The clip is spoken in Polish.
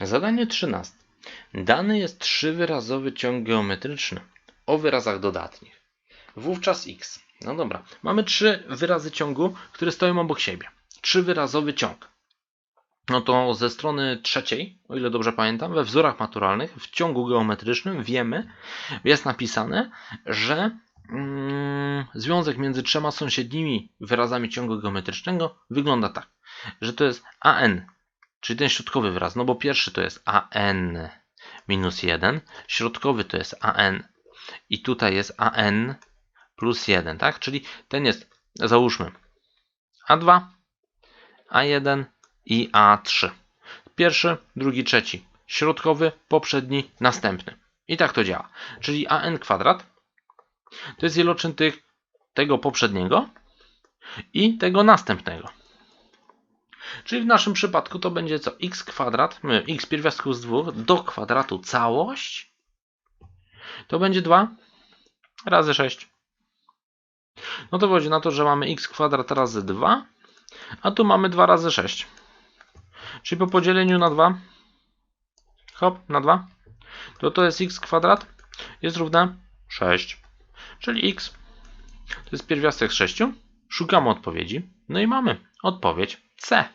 Zadanie 13. Dany jest trzywyrazowy ciąg geometryczny o wyrazach dodatnich. Wówczas x. No dobra, mamy trzy wyrazy ciągu, które stoją obok siebie. Trzywyrazowy ciąg. No to ze strony trzeciej, o ile dobrze pamiętam, we wzorach maturalnych w ciągu geometrycznym wiemy, jest napisane, że mm, związek między trzema sąsiednimi wyrazami ciągu geometrycznego wygląda tak, że to jest an, czyli ten środkowy wyraz, no bo pierwszy to jest an minus 1, środkowy to jest an i tutaj jest an plus 1, tak? Czyli ten jest, załóżmy, a2, a1 i a3. Pierwszy, drugi, trzeci. Środkowy, poprzedni, następny. I tak to działa. Czyli an kwadrat to jest wieloczyn tych, tego poprzedniego i tego następnego. Czyli w naszym przypadku to będzie co? x kwadrat, x pierwiastków z 2 do kwadratu całość to będzie 2 razy 6. No to wychodzi na to, że mamy x kwadrat razy 2, a tu mamy 2 razy 6. Czyli po podzieleniu na 2, hop, na 2, to to jest x kwadrat jest równe 6. Czyli x to jest pierwiastek z 6. Szukamy odpowiedzi. No i mamy odpowiedź C.